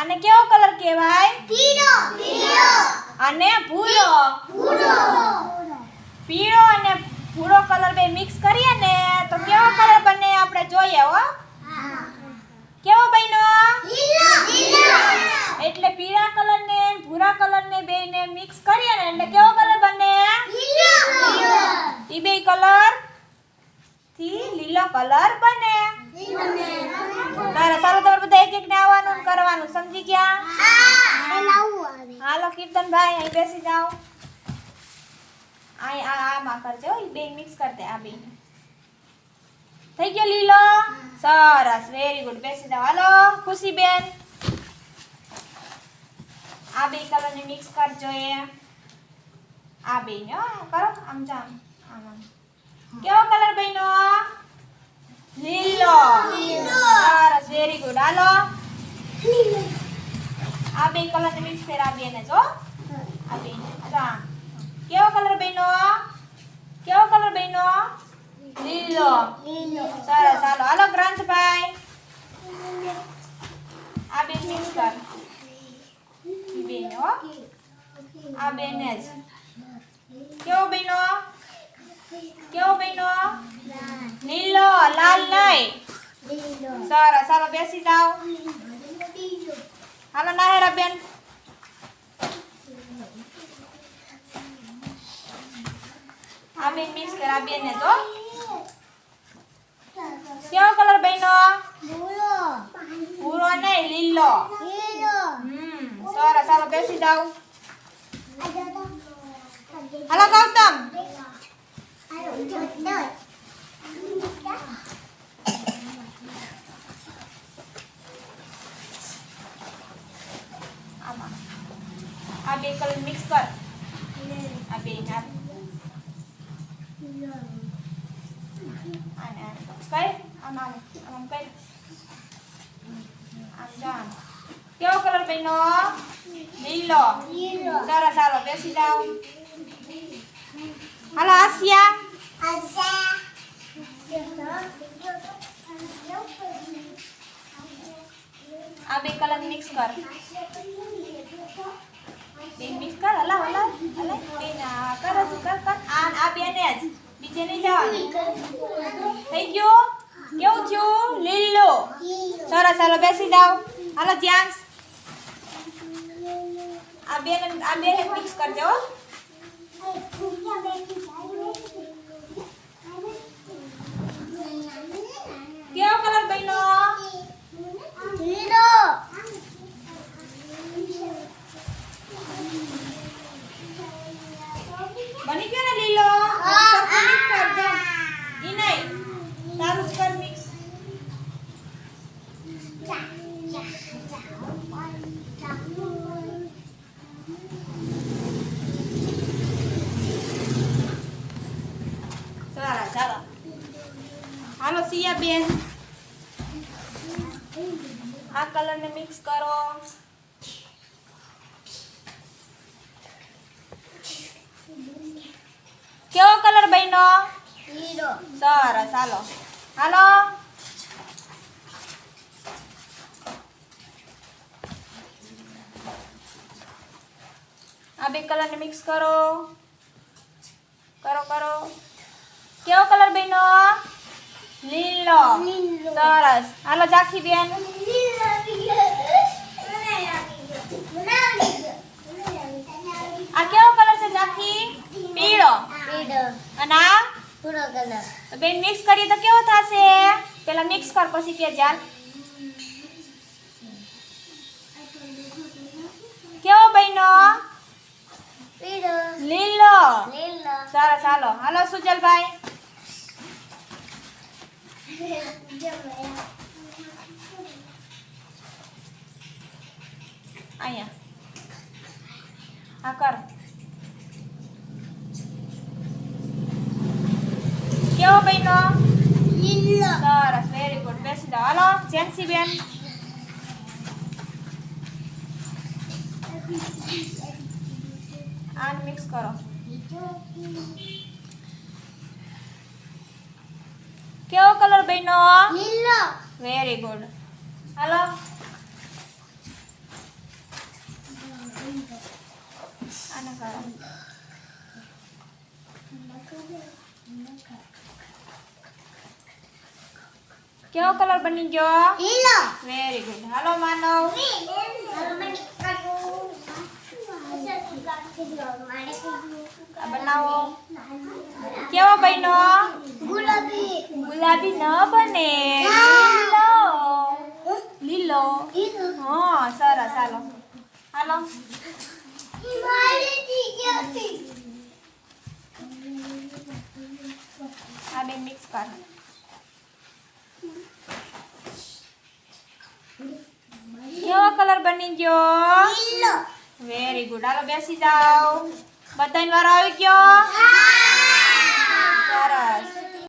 આને કેવો કલર કહેવાય? પીળો. પીળો. અને ભૂરો. ભૂરો. પીળો અને ભૂરો કલર બે મિક્સ કરીએ ને તો કેવો કલર બને આપણે જોઈએ હો. કેવો બન્યો? લીલો. લીલો. એટલે પીળા કલર ને ભૂરા કલર ને બે ને મિક્સ કરીએ ને એટલે કેવો કલર બને? લીલો. લીલો ઈ બે કલરથી લીલો કલર બને. સારું બધા એક એક ને આવવાનું ને કરવાનું. સમજી ગયા? હાલો કીર્તનભાઈ અહીં બેસી જાઓ. આ આ આમાં કરજો બે મિક્સ કરતે આ બે. થઈ ગયો લીલો? સરસ વેરી ગુડ બેસી જાઓ. હાલો ખુશી બેન આ બે કલર ને મિક્સ કરજો એ. આ બે ને હો, કરો આમ જામ આમ કેવો કલર બન્યો લીલો સરસ વેરી ગુડ હાલો. આ બે કલર ને મિક્સ કરી આ બે ને જો. આ બે અચ્છા કેવો કલર બેનો કેવો કલર બેનો લીલો. સરસ હાલો. હાલો ગ્રંથભાઈ. આ બે મિક્સ કર. ઈ બે હો. આ બે ને જ. કેવો બેનો કેવો બેનો લીલો લાલ નહીં. સરસ હાલો બેસી જાઓ. હાલો, નાહેરા બેન. આ બેન મિક્સ કર, આ બેન તો. કેવો કલર બન્યો? ભૂરો નહીં લીલો. હમ સરસ હાલો બેસી જાઓ. હાલો, ગૌતમ આમાં આ બે કલર મિક્સ કર. આ બે ના આને આને કર. આમ આમ આમ કઈ આમ જામ કેવો કલર બન્યો? લીલો. સરસ સારો. બેસી જાઓ. હાલો આસિયા આ બે કલર મિક્સ કર બે મિક્સ કર હલા હલા હલા બે ના કર હજુ કર કર આ આ બેને જ. બીજે નહીં જવાનું. થઈ ગયો? કેવું થયું? લીલો. સરસ હાલો બેસી જાઓ. હાલો, ધ્યાન. આ બેને આ બેને મિક્સ કરજો હો. કેવો કલર બન્યો બની ગયો ને લીલો સરખું mix કરજો ઈ નહીં તારું જ કર મિક્સ સરસ ચાલો હાલો સિયા બેન. આ કલર ને મિક્સ કરો. કેવો કલર બન્યો? સરસ હાલો. હાલો. આ બે કલર ને મિક્સ કરો. કરો કરો. કેવો કલર બન્યો? લીલો. સરસ. હાલો જાખી બેન. આ કેવો કલર છે જાખી? પીળો. અને આ? તો બેન મિક્સ કરીએ તો કેવો થશે? પેલા મિક્સ કર પછી કે જાર. કેવો બન્યો? લીલો. સરસ હાલો. હાલો સુજલભાઈ. અહીંયા. આ કર. કેવો બન્યો? સરસ વેરી ગુડ બેસી જાઓ. હલો જેન્સી બેન આને મિક્સ કરો. કેવો કલર બન્યો? વેરી ગુડ હાલો. આને કરો કેવો કલર બની ગયો? લીલો. વેરી ગુડ હાલો માનવ. બનાવો. કેવો બન્યો? ગુલાબી ન બને. લીલો. લીલો. હા સરસ. હાલો. હાલો. આ બે મિક્સ કર. કેવો કલર બની ગયો? વેરી ગુડ હાલો બેસી જાઓ. બધાને વાર આવી ગયો? સરસ.